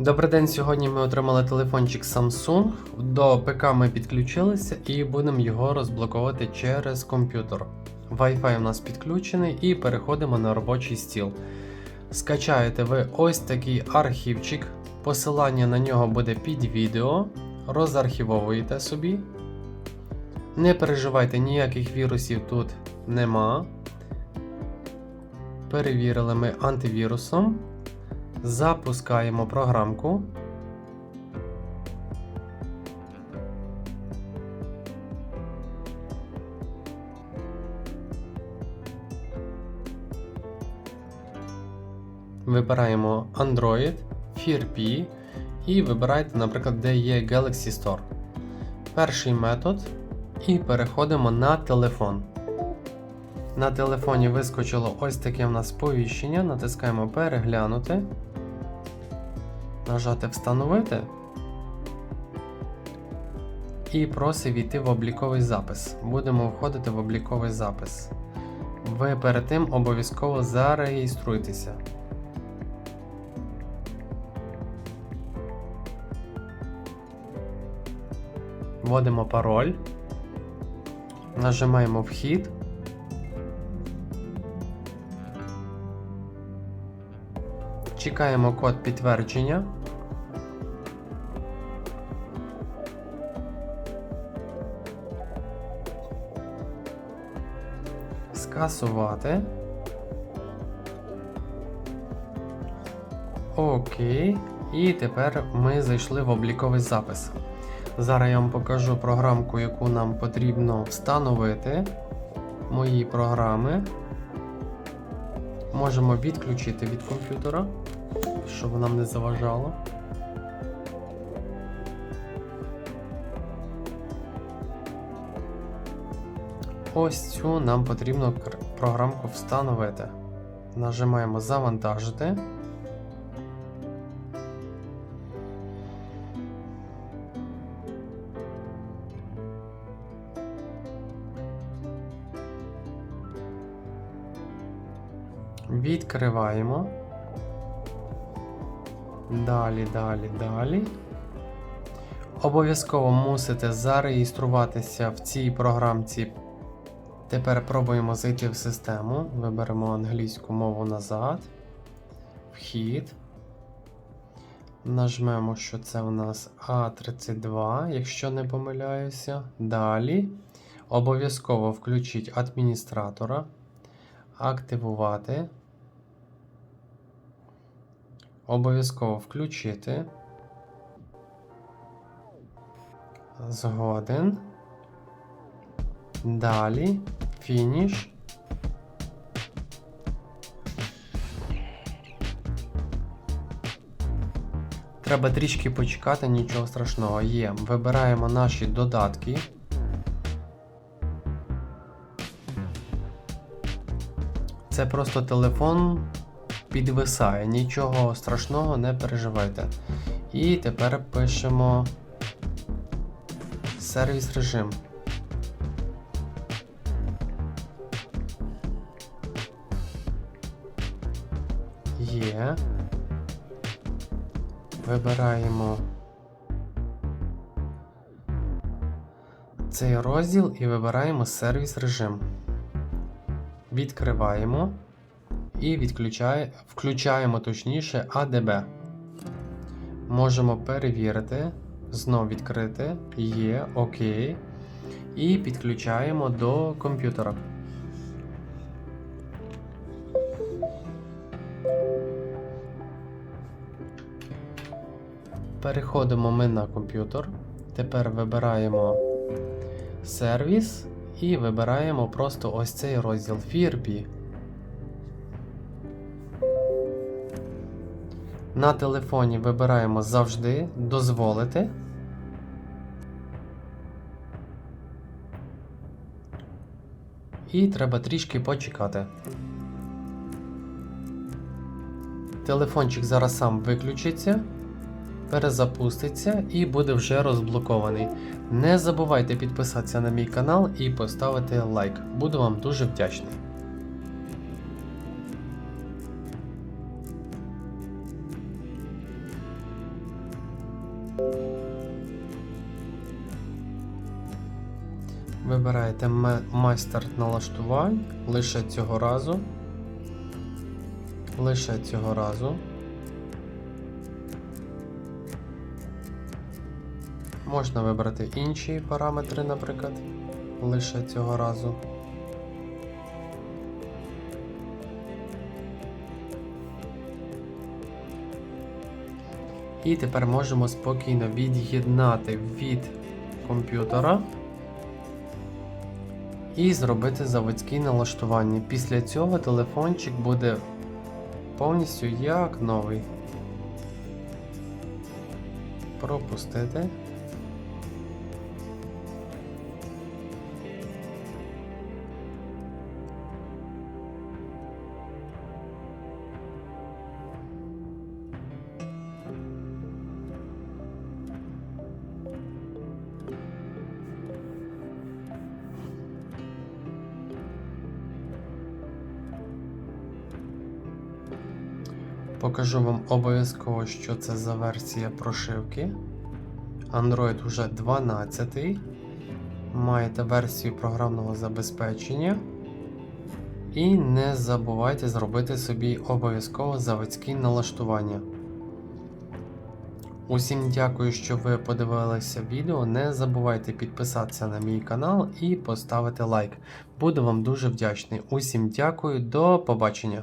Добрий день. Сьогодні ми отримали телефончик Samsung. До ПК ми підключилися і будемо його розблоковувати через комп'ютер. Wi-Fi у нас підключений і переходимо на робочий стіл. Скачаєте ви ось такий архівчик. Посилання на нього буде під відео. Розархівовуєте собі. Не переживайте, ніяких вірусів тут нема. Перевірили ми антивірусом. Запускаємо програмку. Вибираємо Android, FreeP і вибирайте, наприклад, де є Galaxy Store. Перший метод. І переходимо на телефон. На телефоні вискочило ось таке в нас сповіщення. Натискаємо переглянути. Нажати Встановити. І просить війти в обліковий запис. Будемо входити в обліковий запис. Ви перед тим обов'язково зареєструйтеся. Вводимо пароль. Нажимаємо Вхід. Чекаємо код підтвердження. Скасувати. Окей. І тепер ми зайшли в обліковий запис. Зараз я вам покажу програмку, яку нам потрібно встановити. Мої програми. Можемо відключити від комп'ютера, щоб нам не заважало. Ось цю нам потрібно програмку встановити. Нажимаємо Завантажити. Відкриваємо. Далі, далі, далі. Обов'язково мусите зареєструватися в цій програмці. Тепер пробуємо зайти в систему. Виберемо англійську мову назад. Вхід. Нажмемо, що це у нас А32, якщо не помиляюся. Далі. Обов'язково включіть адміністратора. Активувати. Обов'язково включити. Згоден. Далі. Фініш. Треба трішки почекати, нічого страшного. Є. Вибираємо наші додатки. Це просто телефон підвисає, нічого страшного, не переживайте. І тепер пишемо сервіс режим. Є. Вибираємо цей розділ і вибираємо сервіс режим. Відкриваємо і відключає, включаємо точніше ADB. Можемо перевірити, знов відкрити, є, ОК. І підключаємо до комп'ютера. Переходимо ми на комп'ютер. Тепер вибираємо сервіс і вибираємо просто ось цей розділ FreeRP. На телефоні вибираємо завжди дозволити. І треба трішки почекати. Телефончик зараз сам виключиться, перезапуститься і буде вже розблокований. Не забувайте підписатися на мій канал і поставити лайк. Буду вам дуже вдячний. Вибираєте майстер налаштувань лише цього разу. Лише цього разу. Можна вибрати інші параметри, наприклад, лише цього разу. І тепер можемо спокійно від'єднати від комп'ютера і зробити заводські налаштування. Після цього телефончик буде повністю як новий. Пропустити. Покажу вам обов'язково, що це за версія прошивки. Android уже 12. Маєте версію програмного забезпечення. І не забувайте зробити собі обов'язково заводські налаштування. Усім дякую, що ви подивилися відео. Не забувайте підписатися на мій канал і поставити лайк. Буду вам дуже вдячний. Усім дякую, до побачення!